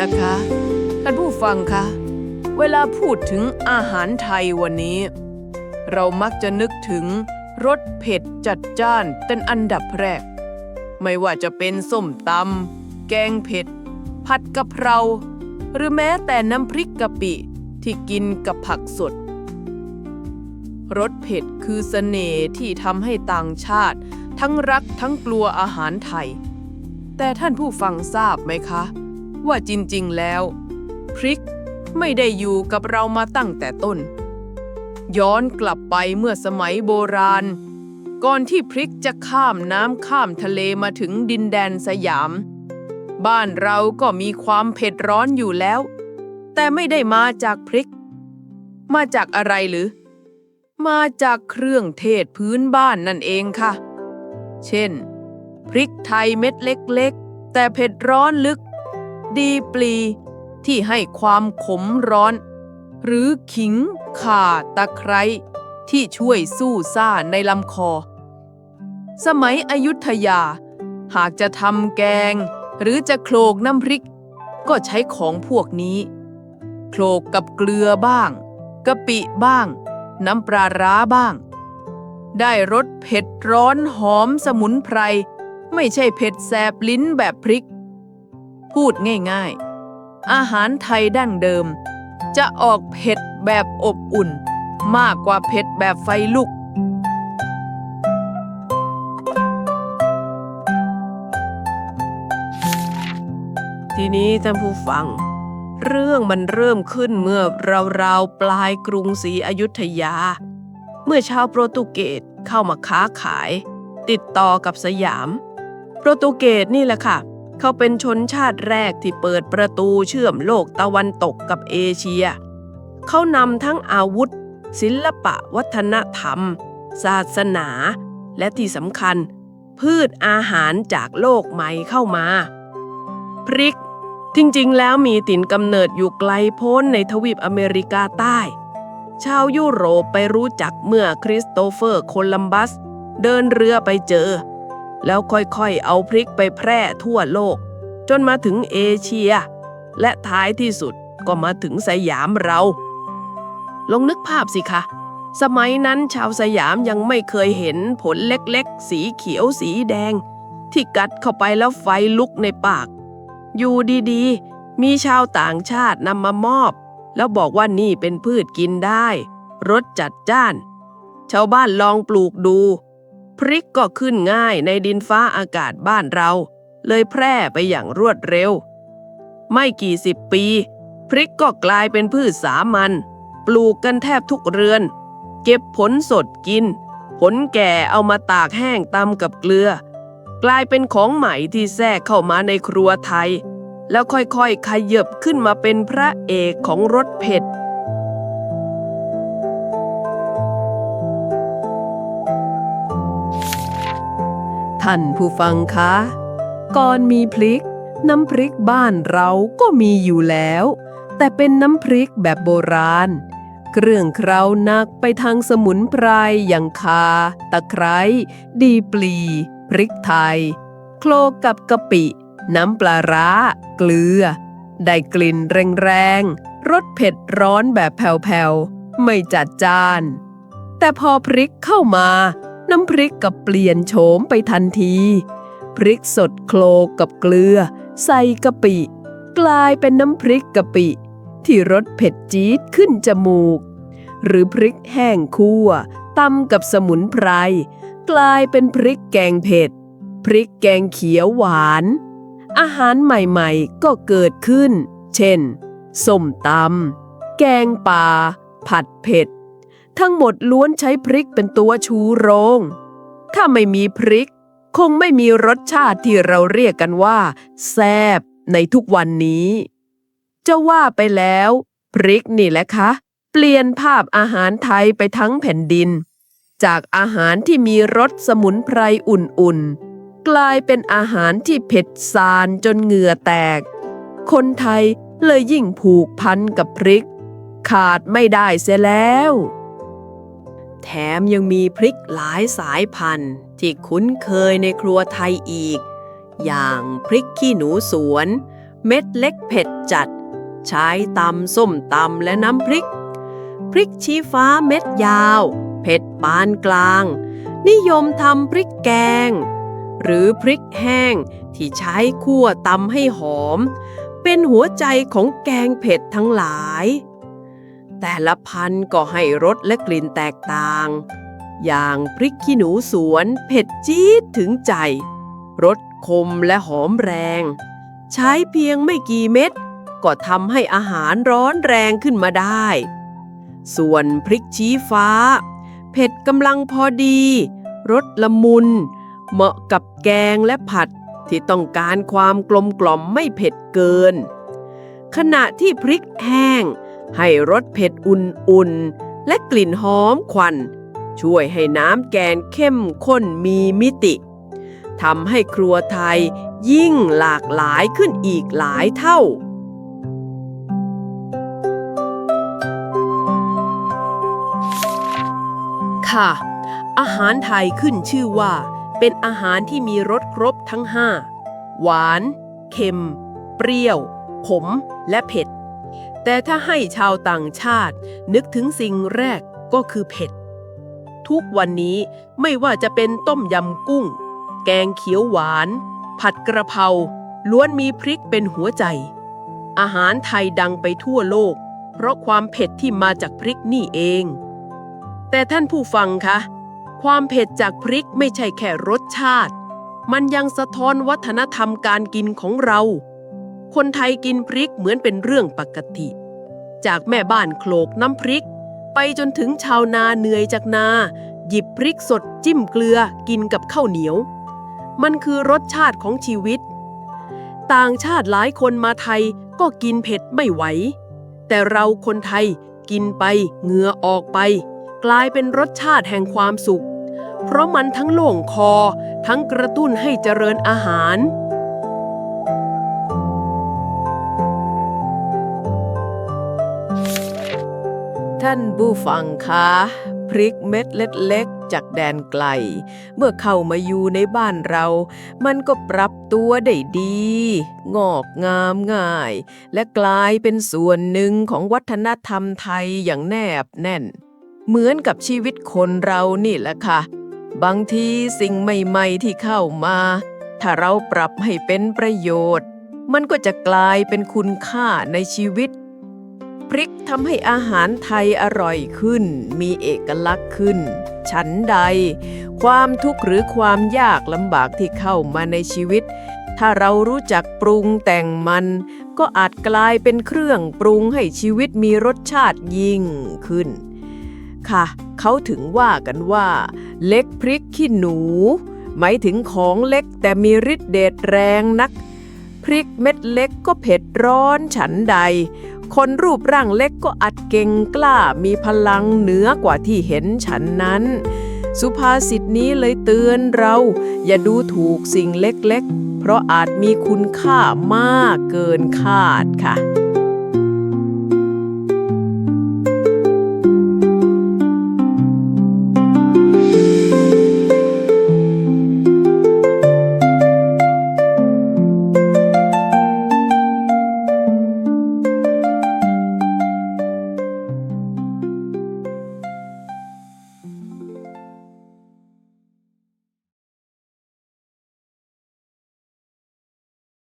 นะคะ ท่านผู้ฟังคะ เวลาพูดถึงอาหารไทยวันนี้ เรามักจะนึกถึงรสเผ็ดจัดจ้านเป็นอันดับแรก ไม่ว่าจะเป็นส้มตำแกงเผ็ด ผัดกะเพรา หรือแม้แต่น้ำพริกกะปิที่กินกับผักสดรสเผ็ดคือเสน่ห์ที่ทำให้ต่างชาติ ทั้งรักทั้งกลัวอาหารไทย แต่ท่านผู้ฟังทราบไหมคะ ว่าจริงๆแล้ว พริกไม่ได้อยู่กับเรามาตั้งแต่ต้น ย้อนกลับไปเมื่อสมัยโบราณ ก่อนที่พริกจะข้ามน้ำข้ามทะเลมาถึงดินแดนสยาม บ้านเราก็มีความเผ็ดร้อนอยู่แล้ว แต่ไม่ได้มาจากพริก มาจากอะไรหรือ มาจากเครื่องเทศพื้นบ้านนั่นเองค่ะ เช่น พริกไทยเม็ดเล็ก ๆ แต่เผ็ดร้อนลึก ดีปลี ที่ให้ความขมร้อน หรือขิงข่าตะไคร้ที่ช่วยสู้ซ่าในลำคอ สมัยอยุธยา หากจะทำแกง หรือจะโขลกน้ำพริก ก็ใช้ของพวกนี้โขลกกับเกลือบ้างกะปิบ้าง น้ำปลาร้าบ้าง ได้รสเผ็ดร้อนหอมสมุนไพร ไม่ใช่เผ็ดแสบลิ้นแบบพริก พูดง่ายๆ อาหารไทยดั้งเดิม จะออกเผ็ดแบบอบอุ่น มากกว่าเผ็ดแบบไฟลุก ทีนี้ท่านผู้ฟัง เรื่องมันเริ่มขึ้นเมื่อราวๆปลายกรุงศรีอยุธยา เมื่อชาวโปรตุเกสเข้ามาค้าขาย ติดต่อกับสยาม โปรตุเกสนี่แหละค่ะ เขาเป็นชนชาติแรกที่เปิดประตูเชื่อมโลกตะวันตกกับเอเชีย เขานำทั้งอาวุธ ศิลปะวัฒนธรรม ศาสนา และที่สำคัญ พืชอาหารจากโลกใหม่เข้ามา พริก จริงๆ แล้วมีถิ่นกำเนิดอยู่ไกลโพ้นในทวีปอเมริกาใต้ ชาวยุโรปไปรู้จักเมื่อคริสโตเฟอร์โคลัมบัส เดินเรือไปเจอ แล้วค่อยๆ เอาพริกไปแพร่ทั่วโลก จนมาถึงเอเชีย และท้ายที่สุดก็มาถึงสยามเรา ลองนึกภาพสิคะ สมัยนั้นชาวสยามยังไม่เคยเห็นผลเล็กๆ สีเขียวสีแดง ที่กัดเข้าไปแล้วไฟลุกในปาก อยู่ดีๆ มีชาวต่างชาตินำมามอบ แล้วบอกว่านี่เป็นพืชกินได้ รสจัดจ้าน ชาวบ้านลองปลูกดู พริกก็ขึ้นง่ายในดินฟ้าอากาศบ้านเรา เลยแพร่ไปอย่างรวดเร็ว ไม่กี่สิบปี พริกก็กลายเป็นพืชสามัญปลูกกันแทบทุกเรือน เก็บผลสดกิน ผลแก่เอามาตากแห้งตำกับเกลือ กลายเป็นของใหม่ที่แทรกเข้ามาในครัวไทย แล้วค่อยๆขยับขึ้นมาเป็นพระเอกของรสเผ็ด ท่านผู้ฟังคะ ก่อนมีพริก น้ำพริกบ้านเราก็มีอยู่แล้ว แต่เป็นน้ำพริกแบบโบราณ เครื่องเครานักไปทางสมุนไพรอย่างคา ตะไคร้ ดีปลี พริกไทย โคลกกับกะปิ น้ำปลาร้า เกลือ ได้กลิ่นแรงๆรสเผ็ดร้อนแบบแผ่วๆ ไม่จัดจาน แต่พอพริกเข้ามา น้ำพริกกับเปลี่ยนโฉมไปทันที พริกสดโคลกกับเกลือ ใส่กะปิ กลายเป็นน้ำพริกกะปิ ที่รสเผ็ดจี๊ดขึ้นจมูก หรือพริกแห้งคั่วตำกับสมุนไพร กลายเป็นพริกแกงเผ็ด พริกแกงเขียวหวาน อาหารใหม่ๆก็เกิดขึ้น เช่น ส้มตำแกงป่า ผัดเผ็ด ทั้งหมดล้วนใช้พริกเป็นตัวชูโรง ถ้าไม่มีพริก คงไม่มีรสชาติที่เราเรียกกันว่า แซบในทุกวันนี้ จะว่าไปแล้ว พริกนี่แหละคะ เปลี่ยนภาพอาหารไทยไปทั้งแผ่นดิน จากอาหารที่มีรสสมุนไพรอุ่นๆ กลายเป็นอาหารที่เผ็ดซานจนเหงื่อแตก คนไทยเลยยิ่งผูกพันกับพริก ขาดไม่ได้เสียแล้ว แถมยังมีพริกหลายสายพันธุ์ ที่คุ้นเคยในครัวไทยอีก อย่างพริกขี้หนูสวน เม็ดเล็กเผ็ดจัด ใช้ตำส้มตำและน้ำพริก พริกชี้ฟ้าเม็ดยาว เผ็ดปานกลาง นิยมทำพริกแกง หรือพริกแห้งที่ใช้คั่วตำให้หอม เป็นหัวใจของแกงเผ็ดทั้งหลาย แต่ละพันธุ์ก็ให้รสและกลิ่นแตกต่าง อย่างพริกขี้หนูสวนเผ็ดจี๊ดถึงใจ รสคมและหอมแรง ใช้เพียงไม่กี่เม็ด ก็ทำให้อาหารร้อนแรงขึ้นมาได้ ส่วนพริกชี้ฟ้า เผ็ดกำลังพอดี รสละมุน เหมาะกับแกงและผัดที่ต้องการความกลมกล่อมไม่เผ็ดเกิน ขณะที่พริกแห้ง ให้รสเผ็ดอุ่นๆ และกลิ่นหอมควัน ช่วยให้น้ำแกงเข้มข้นมีมิติทำให้ครัวไทยยิ่งหลากหลายขึ้นอีกหลายเท่า ค่ะ อาหารไทยขึ้นชื่อว่า เป็นอาหารที่มีรสครบทั้งห้าหวาน เค็ม เปรี้ยว ขม และเผ็ด แต่ถ้าให้ชาวต่างชาตินึกถึงสิ่งแรกก็คือเผ็ด ทุกวันนี้ไม่ว่าจะเป็นต้มยำกุ้ง แกงเขียวหวาน ผัดกระเพราล้วนมีพริกเป็นหัวใจ อาหารไทยดังไปทั่วโลก เพราะความเผ็ดที่มาจากพริกนี่เอง แต่ท่านผู้ฟังคะความเผ็ดจากพริกไม่ใช่แค่รสชาติ มันยังสะท้อนวัฒนธรรมการกินของเรา คนไทยกินพริกเหมือนเป็นเรื่องปกติ จากแม่บ้านโขลกน้ำพริก ไปจนถึงชาวนาเหนื่อยจากนา หยิบพริกสดจิ้มเกลือกินกับข้าวเหนียว มันคือรสชาติของชีวิต ต่างชาติหลายคนมาไทยก็กินเผ็ดไม่ไหว แต่เราคนไทยกินไปเหงื่อออกไป กลายเป็นรสชาติแห่งความสุข เพราะมันทั้งโล่งคอทั้งกระตุ้นให้เจริญอาหาร ท่านผู้ฟังคะพริกเม็ดเล็กๆ จากแดนไกล เมื่อเข้ามาอยู่ในบ้านเรา มันก็ปรับตัวได้ดี งอกงามง่าย และกลายเป็นส่วนหนึ่งของวัฒนธรรมไทยอย่างแนบแน่น เหมือนกับชีวิตคนเรานี่แหละค่ะ บางทีสิ่งใหม่ๆที่เข้ามา ถ้าเราปรับให้เป็นประโยชน์ มันก็จะกลายเป็นคุณค่าในชีวิต พริกทำให้อาหารไทยอร่อยขึ้น มีเอกลักษณ์ขึ้น ฉันใด ความทุกข์หรือความยากลำบากที่เข้ามาในชีวิต ถ้าเรารู้จักปรุงแต่งมัน ก็อาจกลายเป็นเครื่องปรุงให้ชีวิตมีรสชาติยิ่งขึ้น ค่ะ เขาถึงว่ากันว่า เล็กพริกขี้หนู หมายถึงของเล็กแต่มีฤทธิ์เดชแรงนัก พริกเม็ดเล็กก็เผ็ดร้อนฉันใด คนรูปร่างเล็กก็อัดเก่งกล้ามีพลังเหนือกว่าที่เห็นฉันนั้น สุภาษิตนี้เลยเตือนเรา อย่าดูถูกสิ่งเล็กๆ เพราะอาจมีคุณค่ามากเกินคาดค่ะ